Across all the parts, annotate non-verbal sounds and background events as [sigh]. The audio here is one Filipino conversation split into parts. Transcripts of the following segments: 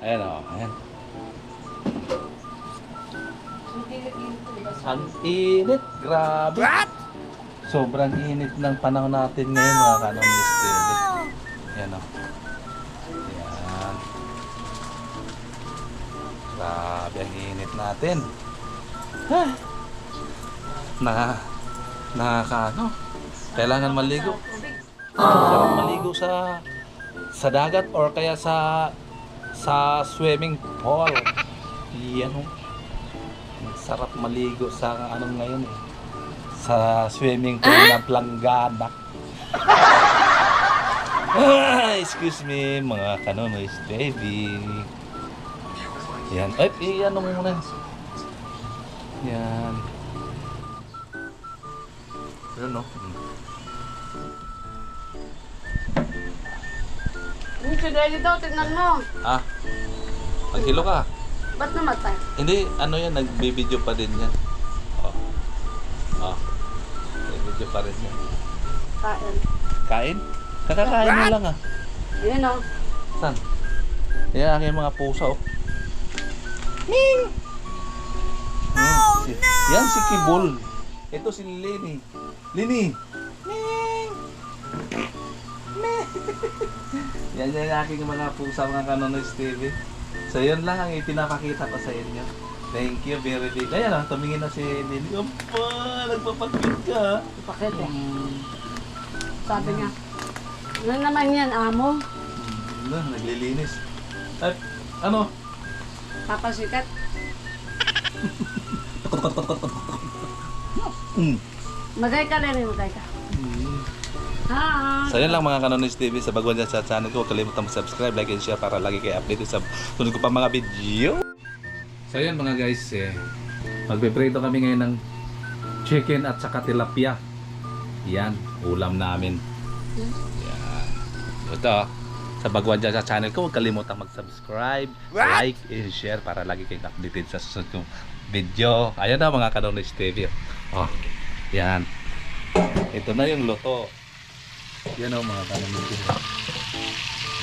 Ayan o, ayan. Ang init, grabe. Sobrang init ng panahon natin ngayon mga kanong mister. Ayan o. Ayan. Grabe ang init natin. Ah. Na, nakaka ano, kailangan maligo. Sarap maligo sa sa dagat or kaya sa sa swimming pool. Yan oh. Sarap maligo sa anong ngayon eh. Sa swimming pool ng Planggana. Ah, excuse me, mga kanonoys baby. Yan. Ay, eh, ano muna. Yan. Yun, no? Yung si Daddy daw, tignan mo. Ah, maghilo ka. Ba't namatay? Hindi, ano yan, nagbibideo pa din yan. Oh. Oh. Nagbibideo pa rin yan. Kain. Kain? Kakakain mo lang ah. Yun o. Saan? Yan ang aking mga pusa oh. Ming! Oh, si, Yan si Kibol. Ito si Lenny. Lenny! [laughs] yan yan aking mga pusa mga kanonoys TV. So yun lang ang ipinapakita ko sa inyo. Thank you very big. Ayan ah, tumingin na si Lenny. Opa, nagpapakit ka. Ipakit eh. Hmm. Sabi niya. Ano naman yan, amo? Hmm, na, naglilinis. At ano? Papasikat. [laughs] Mm. Magay ka na rin, magay ka. Mm. Hi! So yun lang mga Kanonis TV sa baguhan dyan sa channel ko. Huwag kalimutan mag-subscribe, like, and share para lagi kayo updated sa sunod ko pa mga video. So yun mga guys, eh, magbe-prito kami ngayon ng chicken at saka tilapia. Yan, ulam namin. Yan. Ito, sa baguhan dyan sa channel ko, huwag kalimutan mag-subscribe, like, and share para lagi kayong updated sa susunod kong video. Ayan na mga Kanonis TV. Oh, yan. Ito na yung luto. Yan o mga kanamin ko.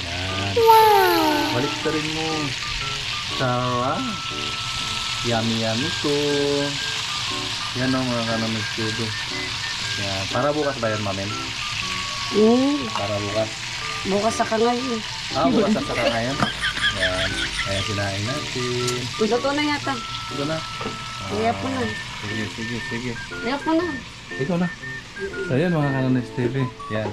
Yan. Wow! Balik ka rin mo. Sarap. Yummy yummy ko. Yan o mga kanamin ko. Yan. Para bukas ba yan, mamen? Mm, Para bukas. bukas sa kangayon. Ah, bukas ang saka ngayon. Yan. Kaya sinain natin. Luto na yata. Ito na. Kaya po na. Sige, sige, sige. Kaya po na. Ikaw na. So yan mga kananis TV. Yan.